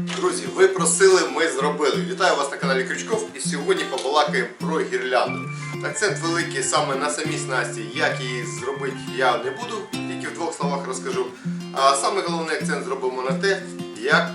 Друзі, ви просили, ми зробили. Вітаю вас на каналі Крючков і сьогодні побалакаємо про гірлянду. Акцент великий саме на самій снасті. Як її зробити, я не буду, тільки в двох словах розкажу. А саме головний акцент зробимо на те, як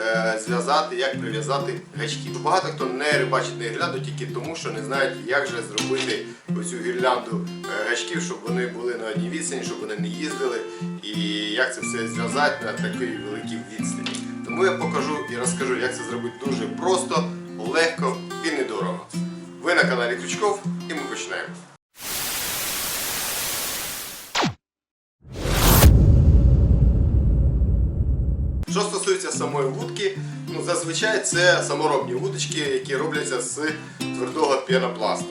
е, зв'язати, як прив'язати гачки. Багато хто не рибачить на гірлянду тільки тому, що не знають, як же зробити оцю гірлянду е, гачків, щоб вони були на одній відстані, щоб вони не їздили, і як це все зв'язати на такій великій відстані. Тому я покажу і розкажу, як це зробити дуже просто, легко і недорого. Ви на каналі Крючков і ми починаємо. Що стосується самої вудки, ну зазвичай це саморобні вудочки, які робляться з твердого пінопласту.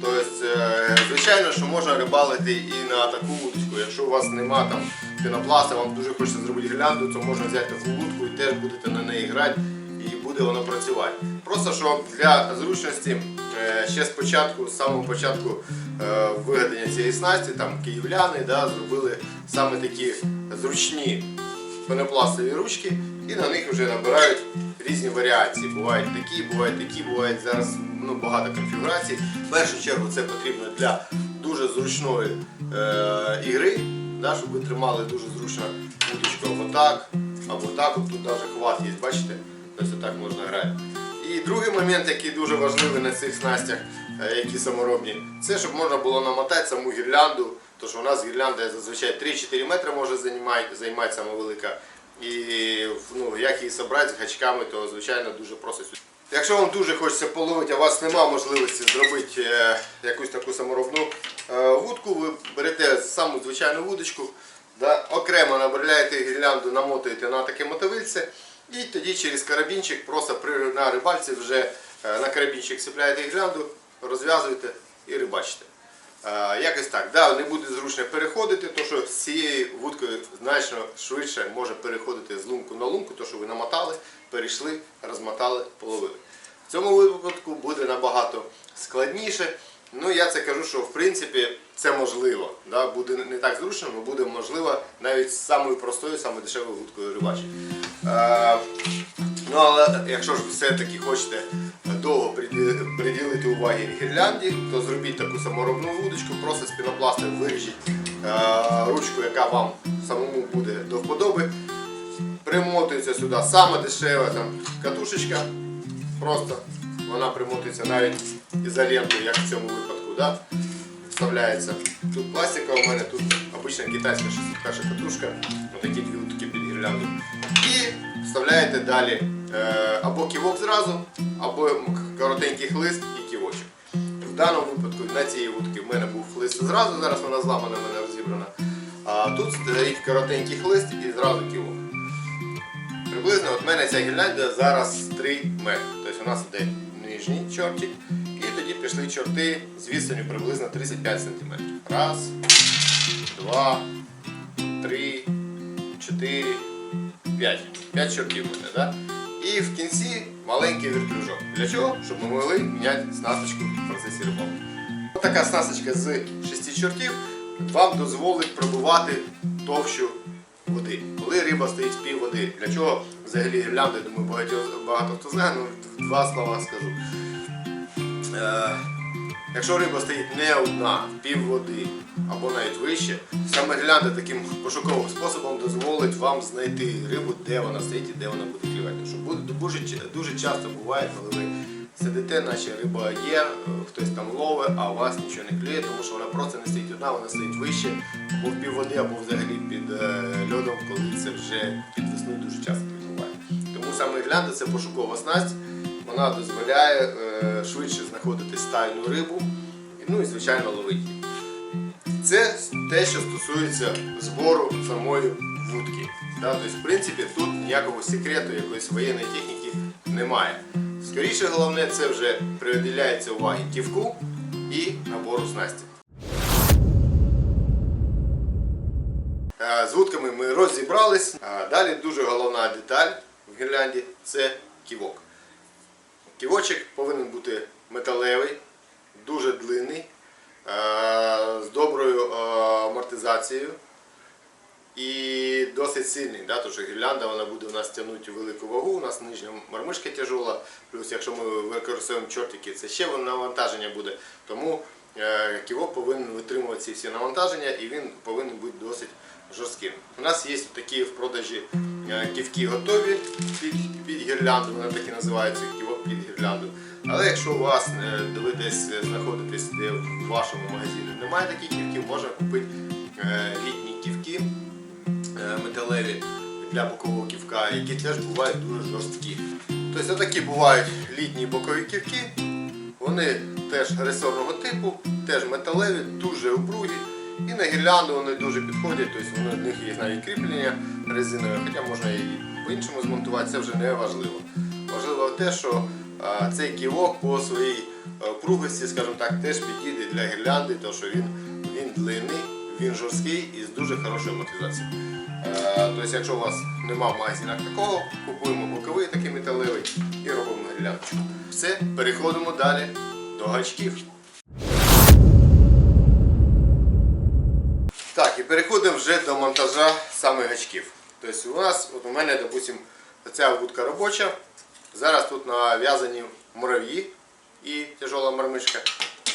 Тобто, е, звичайно, що можна рибалити і на таку вудочку. Якщо у вас нема там пінопласта, вам дуже хочеться зробити гірлянду, то можна взяти таку вудку і теж будете на неї грати і буде воно працювати. Просто що для зручності е, ще спочатку, з самого початку е, вигадання цієї снасті, там київляни да, зробили саме такі зручні пенопластові ручки і на них вже набирають різні варіації. Бувають такі, бувають такі, бувають зараз ну, багато конфігурацій. В першу чергу це потрібно для дуже зручної е, ігри, да, щоб ви тримали дуже зручно вудочку або так, або так. От тут навіть хват є, бачите? Тобто так можна грати. І другий момент, який дуже важливий на цих снастях, е, які саморобні, це щоб можна було намотати саму гірлянду. Тому що у нас гірлянда зазвичай 3-4 метри може займати, сама велика. І ну, як її зібрати з гачками, то звичайно дуже просто. Якщо вам дуже хочеться половити, а у вас немає можливості зробити е, якусь таку саморобну е, вудку, ви берете саму звичайну вудочку, окремо набавляєте гірлянду, намотуєте на таке мотовильце, і тоді через карабінчик, просто при, на рибальці вже е, на карабінчик сіпляєте гірлянду, розв'язуєте і рибачите. Якось так. Не буде зручно переходити, тому що з цією вудкою значно швидше може переходити з лунку на лунку, то що ви намотали, перейшли, розмотали, половили. В цьому випадку буде набагато складніше. Ну, я це кажу, що в принципі це можливо. Да? Буде не так зручно, але буде можливо навіть з самою простою, самою дешевою вудкою рибачити. Е, Ну, але якщо ж все-таки хочете довго приділити уваги гірлянді, то зробіть таку саморобну вудочку, просто з пінопласту виріжіть ручку, яка вам самому буде до вподоби. Примотується сюди саме дешева там, катушечка. Просто вона примотується навіть ізолентою, як в цьому випадку. Да? Вставляється. Тут пластика у мене, тут обична китайська 61 катушка, отакі дві вудки під гірлянду. І вставляєте далі е, або ківок зразу, або коротенький хлист і ківочок. В даному випадку на цій вудці в мене був хлист зразу, зараз вона зламана, мене розібрана. А тут стоїть коротенький хлист і зразу ківок. Приблизно от мене ця гірлянда зараз 3 метри. Тобто у нас йде нижній чортик, і тоді пішли чорти з відстанню приблизно 35 см. Раз, два, три, чотири, п'ять. П'ять чортів буде, да? І в кінці маленький вертлюжок. Для чого? Щоб ми могли міняти снасточку в процесі рибалки. Ось така снасточка з шести чортів вам дозволить пробувати товщу води. Коли риба стоїть пів води. Для чого взагалі гірлянда, думаю, багато, багато хто знає, ну два слова скажу. Е, якщо риба стоїть не одна, пів води або навіть вище, саме гірлянда таким пошуковим способом дозволить вам знайти рибу, де вона стоїть і де вона буде клювати. Що буде, дуже, дуже часто буває, коли ви сидите, наче риба є, хтось там ловить, а у вас нічого не клює, тому що вона просто не стоїть одна, вона стоїть вище, або в пів води, або взагалі під е, льодом, коли це вже під весну дуже часто так буває. Тому саме гірлянда це пошукова снасть. Вона дозволяє е, швидше знаходити стайну рибу, ну і звичайно ловити. Це те, що стосується збору самої вудки. Тобто, в принципі, тут ніякого секрету, якоїсь воєнної техніки немає. Скоріше головне, це вже приділяється уваги ківку і набору снасті. Е, З вудками ми розібрались. Далі дуже головна деталь в гірлянді це ківок. Ківочок повинен бути металевий, дуже длинний, е, з доброю е, амортизацією. І досить сильний, да, тому що гірлянда вона буде у нас тягнути велику вагу, у нас нижня мармишка тяжола, плюс якщо ми використовуємо чортики, це ще навантаження буде. Тому е, ківок повинен витримувати ці всі навантаження і він повинен бути досить жорстким. У нас є такі в продажі е, ківки готові під, під гірлянду, вони такі називаються ківок під гірлянду. Але якщо у вас е, ви десь знаходитесь, де в вашому магазині немає таких ківків, можна купити е, літні е, металеві для бокового ківка, які теж бувають дуже жорсткі. Тобто такі бувають літні бокові ківки, вони теж ресорного типу, теж металеві, дуже упругі. І на гірлянду вони дуже підходять, тобто вони, в них є навіть кріплення резинове, хоча можна і по-іншому змонтувати, це вже не важливо. Важливо те, що цей ківок по своїй пругості, скажімо так, теж підійде для гірлянди, тому що він, він длинний, він жорсткий і з дуже хорошою амортизацією. Тобто, якщо у вас нема в магазинах такого, купуємо боковий такий металевий і робимо гірляночку. Все, переходимо далі до гачків. Так, і переходимо вже до монтажа самих гачків. Тобто у нас, от у мене, допустим, ця вудка робоча. Зараз тут нав'язані мурав'ї і тяжола мармишка.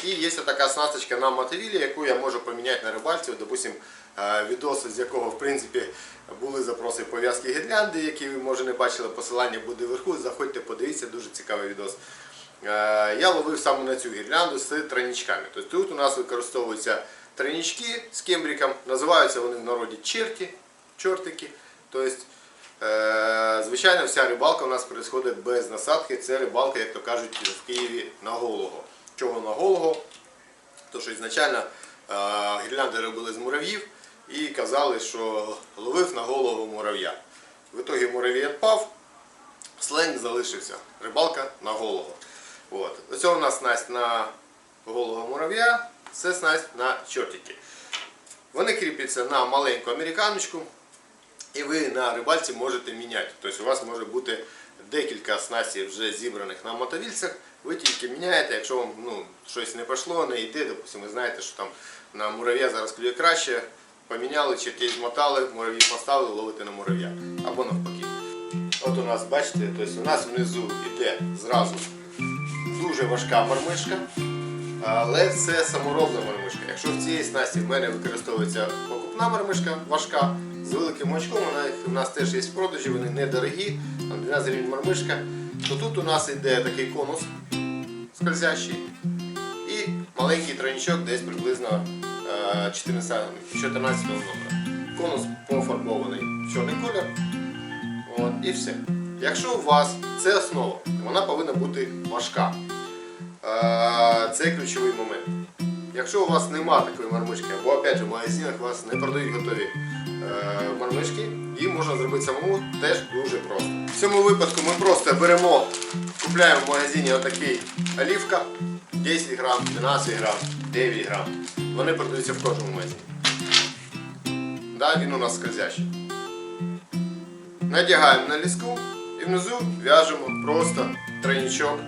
І є така снасточка на мотовілі, яку я можу поміняти на рибальці. От, допустим, е, відос, з якого в принципі були запроси пов'язки гірлянди, які ви може не бачили, посилання буде вверху. Заходьте, подивіться, дуже цікавий відос. Е, Я ловив саме на цю гірлянду з тройничками. Тобто тут у нас використовуються тройнички з кембриком, називаються вони в народі черті, чортики. Тобто, е, звичайно, вся рибалка у нас відбувається без насадки. Це рибалка, як то кажуть, в Києві на голого. Чого на голого? Тому що ізначально е, гірлянди робили з мурав'їв і казали, що ловив на голову мурав'я. В ітогі муравій відпав, сленг залишився. Рибалка на голову. От. Оце у нас снасть на голову мурав'я, це снасть на чортики. Вони кріпляться на маленьку американочку, і ви на рибальці можете міняти. Тобто у вас може бути декілька снастей вже зібраних на мотовільцях, ви тільки міняєте, якщо вам ну, щось не пішло, не йде, допустимо, ви знаєте, що там на мурав'я зараз клює краще, поміняли, чертей змотали, мурав'ї поставили, ловите на мурав'я. Або навпаки. От у нас, бачите, тобто у нас внизу йде зразу дуже важка мармишка, але це саморобна мармишка. Якщо в цій снасті в мене використовується покупна мармишка важка, з великим очком, вона у нас теж є в продажі, вони недорогі, там 12 гривень мармишка, то тут у нас йде такий конус скользящий і маленький тройничок десь приблизно 14, 14 номера. Конус пофарбований в чорний колір. От, і все. Якщо у вас це основа, вона повинна бути важка. Е, Це ключовий момент. Якщо у вас нема такої мармишки, або опять в магазинах вас не продають готові е, мармишки, її можна зробити самому теж дуже просто. В цьому випадку ми просто беремо, купляємо в магазині отакий олівка 10 грам, 12 грам, 9 грам. Вони продаються в кожному магазині. Да, він у нас скользящий. Надягаємо на ліску і внизу в'яжемо просто тройничок,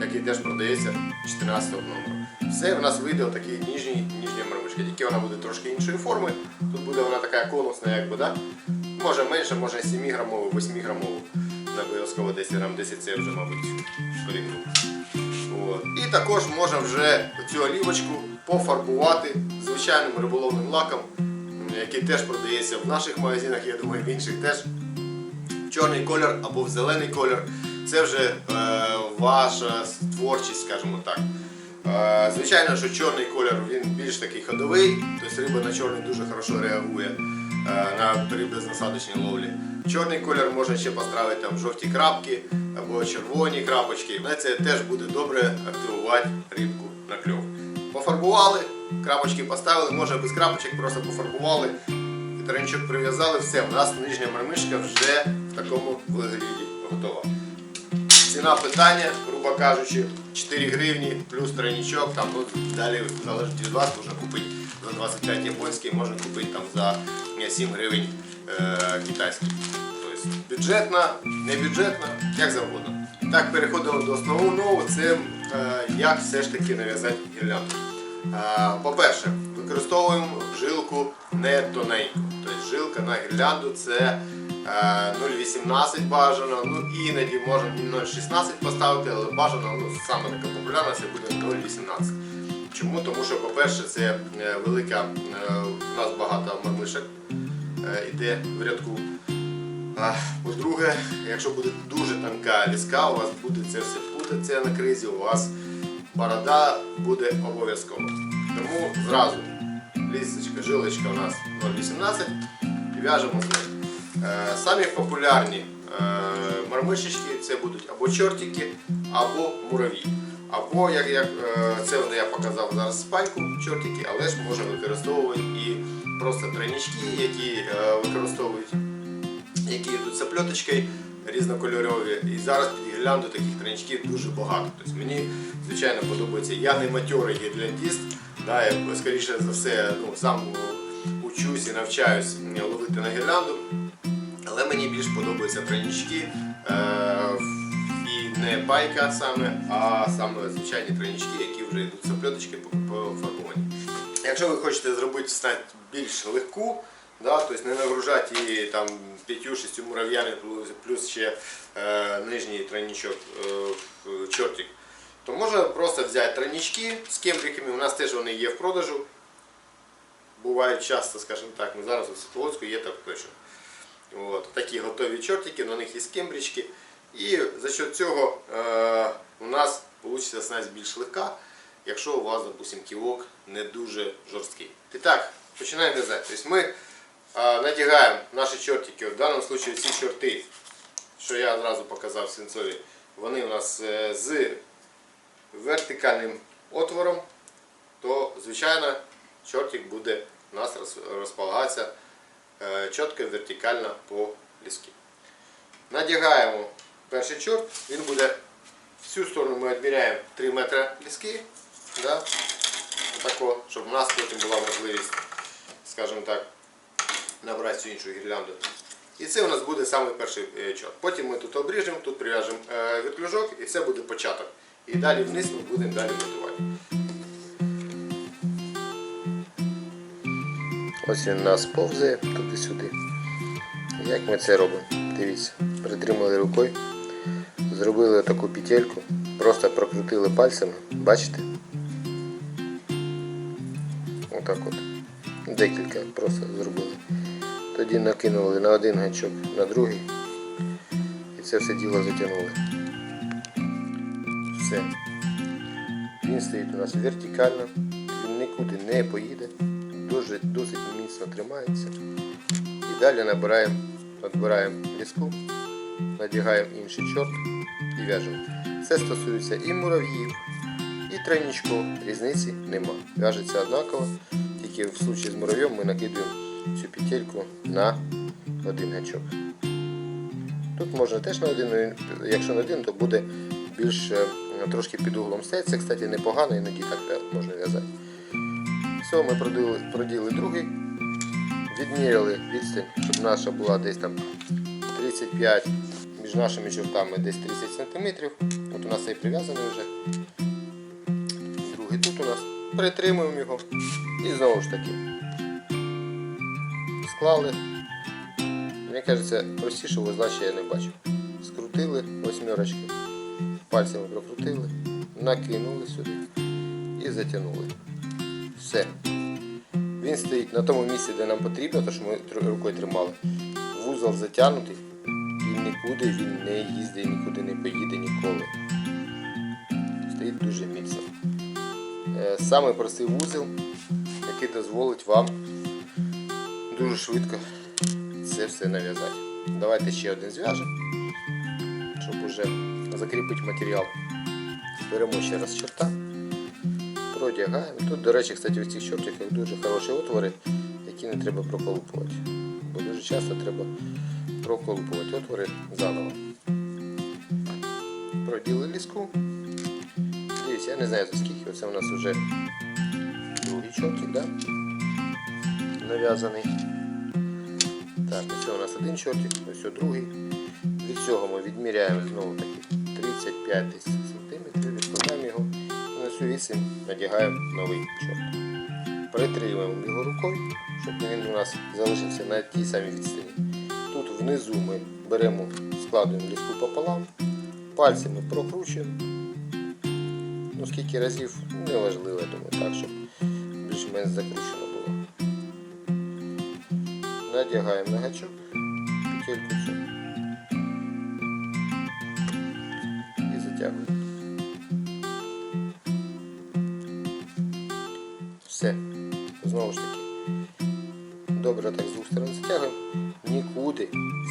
який теж продається 14 номеру. Все, в нас вийде отакий ніжній, ніжня мармишка. Тільки вона буде трошки іншої форми. Тут буде вона така конусна, якби, да? Може менше, може 7 грамову, 8 грамову. Не обов'язково 10 грам, 10 це вже, мабуть, порівнюв. І також можна вже цю олівочку пофарбувати звичайним риболовним лаком, який теж продається в наших магазинах, я думаю, в інших теж чорний колір або в зелений колір. Це вже е, ваша творчість, скажімо так. Е, звичайно, що чорний колір він більш такий ходовий, тобто риба на чорний дуже хорошо реагує е, на безнасадочній ловлі. Чорний колір можна ще поставити там жовті крапки або червоні крапочки. Але це теж буде добре активувати рибку на кльов. Пофарбували, крапочки поставили, може без крапочок просто пофарбували. Тренчик прив'язали, все, у нас нижня мармишка вже в такому вигляді готова. Ціна питання, грубо кажучи, 4 гривні плюс тройничок, там ну, далі залежить від вас, можна купити за 25 японський, можна купити там за е, 7 гривень е, китайський. Тобто бюджетно, не бюджетно, як завгодно. Так, переходимо до основного, це е, як все ж таки нав'язати гірлянду. Е, По-перше, використовуємо жилку не тоненьку. Тобто жилка на гірлянду це е, 0,18 бажано, ну іноді можна 0,16 поставити, але бажано, ну саме така популярна це буде 0,18. Чому? Тому що, по-перше, це е, велика, е, у нас багато мармишок е, йде в рядку. По-друге, якщо буде дуже тонка ліска, у вас буде це все путатися на кризі, у вас борода буде обов'язково. Тому зразу лісочка, жилочка у нас 0,18 і в'яжемо з нею. Е, Самі популярні е, мармишечки це будуть або чортики, або мураві. Або як, як е, це я показав зараз спайку чортики, але ж можна використовувати і просто тройнички, які використовують які йдуть з опльоточкою різнокольорові. І зараз гірлянду таких тренічків дуже багато. Тобто мені, звичайно, подобається. Я не матьорий гірляндіст, да, я скоріше за все ну, сам учусь і навчаюсь ловити на гірлянду. Але мені більш подобаються тройнички. Е, і не байка саме, а саме звичайні тройнички, які вже йдуть з опльоточки по, фарбуванню. Якщо ви хочете зробити снать більш легку, да, тобто не нагружати її там 5-6 мурав'ями плюс, ще е, нижній тройничок, е, чортик, то можна просто взяти тройнички з кембриками. У нас теж вони є в продажу. Бувають часто, скажімо так, ну зараз у Світловодську є так точно. От, такі готові чортики, на них є скембрички. І за счет цього е, у нас вийде снасть більш легка, якщо у вас, допустим, ківок не дуже жорсткий. І так, починаємо в'язати. Тобто надягаємо наші чортики, в даному випадку ці чорти, що я одразу показав сенсорі, вони у нас е, з вертикальним отвором, то звичайно чортик буде у нас роз- розполагатися е, чітко вертикально по ліскі. Надягаємо перший чорт, він буде в цю сторону ми відміряємо 3 метри ліски, да? Отако, щоб у нас потім була можливість, скажімо так, набрати цю іншу гірлянду. І це у нас буде самий перший е, чорт. Потім ми тут обріжемо, тут прив'яжемо е, вертлюжок і це буде початок. І далі вниз ми будемо далі готувати. Ось він у нас повзає туди-сюди. Як ми це робимо? Дивіться, притримали рукою, зробили таку петельку, просто прокрутили пальцями, бачите? Отак от. Декілька просто зробили. Тоді накинули на один гачок, на другий. І це все діло затягнули. Все. Він стоїть у нас вертикально, він нікуди не поїде, дуже, досить міцно тримається. І далі набираємо, відбираємо ліску, надягаємо інший чорт і в'яжемо. Це стосується і мурав'їв, і тройничків. Різниці нема. В'яжеться однаково, тільки в случаї з муравйом ми накидуємо цю петельку на один гачок. Тут можна теж на один, якщо на один, то буде більш е, трошки під углом стоять. Це, кстати, непогано, іноді так можна в'язати. Все, ми проділи, проділи другий, відміряли відстань, щоб наша була десь там 35 між нашими чортами десь 30 см. От у нас цей прив'язаний вже. Другий тут у нас. Притримуємо його. І знову ж таки. Склали. Мені кажеться, простішого значення я не бачу. Скрутили восьмерочки, пальцями прокрутили, накинули сюди і затягнули. Все. Він стоїть на тому місці, де нам потрібно, то що ми рукою тримали. Вузол затягнутий і нікуди він не їздить, нікуди не поїде ніколи. Стоїть дуже міцно. Е, Самий простий вузол, який дозволить вам дуже швидко це все нав'язати. Давайте ще один зв'яжемо, щоб уже закріпити матеріал. Беремо ще раз чорта, продягаємо. Тут, до речі, кстати, в цих чортиках дуже хороші отвори, які не треба проколупувати. Бо дуже часто треба проколупувати отвори заново. Проділи ліску. Дивіться, я не знаю за скільки. Оце у нас вже другий чортик, да? нав'язаний. Ось у нас один чортик, ось другий. Від цього ми відміряємо знову таки 35 десь сантиметрів, відкладаємо його і на цю вісім надягаємо новий чорт. притримуємо його рукою, щоб він у нас залишився на тій самій відстані. Тут внизу ми беремо, складуємо ліску пополам, пальцями прокручуємо. Ну скільки разів, неважливо, я думаю, так, щоб більш-менш закручено було. Надягаємо на гачок, петельку цю і затягуємо. Все. Знову ж таки. Добре так з двох сторон затягуємо. Нікуди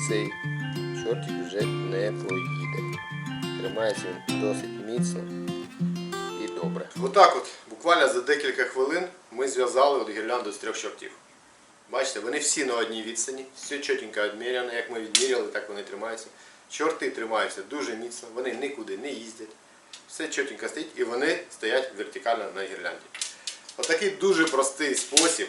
цей чортик вже не поїде. Тримається він досить міцно і добре. Отак от, буквально за декілька хвилин ми зв'язали от гірлянду з трьох чортів. Бачите, вони всі на одній відстані, все чітко відміряно, як ми відміряли, так вони тримаються. Чорти тримаються дуже міцно, вони нікуди не їздять. Все чітко стоїть і вони стоять вертикально на гірлянді. Отакий дуже простий спосіб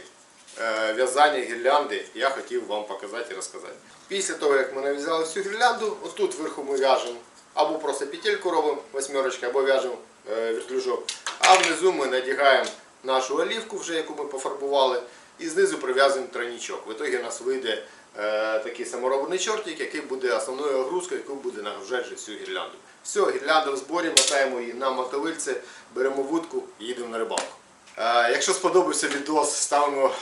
е, в'язання гірлянди я хотів вам показати і розказати. Після того, як ми нав'язали всю гірлянду, отут вверху ми в'яжемо або просто петельку робимо восьмерочка, або в'яжемо е, вертлюжок, а внизу ми надягаємо нашу олівку, вже яку ми пофарбували, і знизу прив'язуємо тройнічок. В ітогі у нас вийде е, такий саморобний чортик, який буде основною огрузкою, яку буде нагружати всю гірлянду. Все, гірлянда в зборі, мотаємо її на мотовильце, беремо вудку і їдемо на рибалку. Е, Якщо сподобався відос, ставимо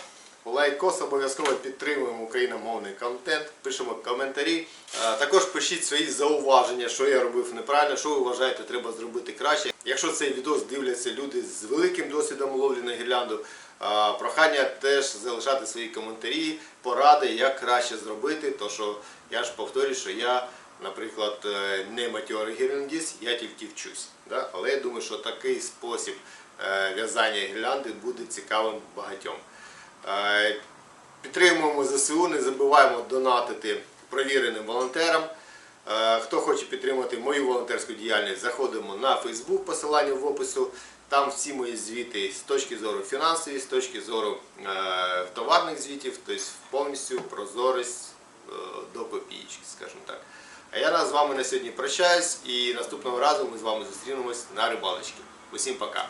лайкос, обов'язково підтримуємо україномовний контент, пишемо коментарі. Е, Також пишіть свої зауваження, що я робив неправильно, що ви вважаєте, треба зробити краще. Якщо цей відос дивляться люди з великим досвідом ловлі на гірлянду, прохання теж залишати свої коментарі, поради, як краще зробити, то що я ж повторюю, що я наприклад, е, не матьорий гірландіст, я тільки вчусь. Да? Але я думаю, що такий спосіб е, в'язання гірлянди буде цікавим багатьом. Е, Підтримуємо ЗСУ, не забуваємо донатити провіреним волонтерам. Хто хоче підтримати мою волонтерську діяльність, заходимо на Facebook, посилання в опису. Там всі мої звіти з точки зору фінансової, з точки зору е, товарних звітів, тобто повністю прозорість е, до копійки, скажімо так. А я з вами на сьогодні прощаюсь і наступного разу ми з вами зустрінемось на рибалочці. Усім пока!